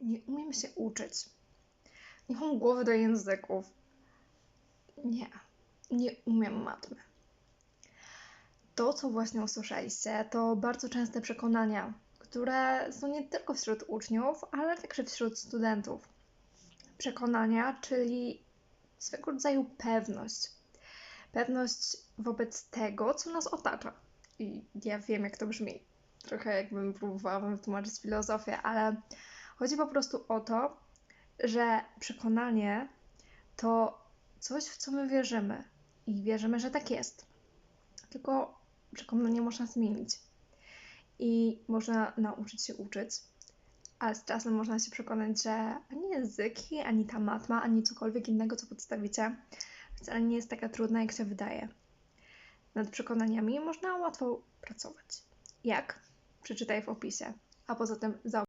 Nie umiem się uczyć. Nie mam głowy do języków. Nie, nie umiem matmy. To, co właśnie usłyszeliście, to bardzo częste przekonania, które są nie tylko wśród uczniów, ale także wśród studentów. Przekonania, czyli swego rodzaju pewność. Pewność wobec tego, co nas otacza. I ja wiem, jak to brzmi. Trochę jakbym próbowała wam wytłumaczyć filozofię, ale chodzi po prostu o to, że przekonanie to coś, w co my wierzymy. I wierzymy, że tak jest. Tylko przekonanie można zmienić. I można nauczyć się uczyć, ale z czasem można się przekonać, że ani języki, ani ta matma, ani cokolwiek innego, co podstawicie, wcale nie jest taka trudna, jak się wydaje. Nad przekonaniami można łatwo pracować. Jak? Przeczytaj w opisie. A poza tym za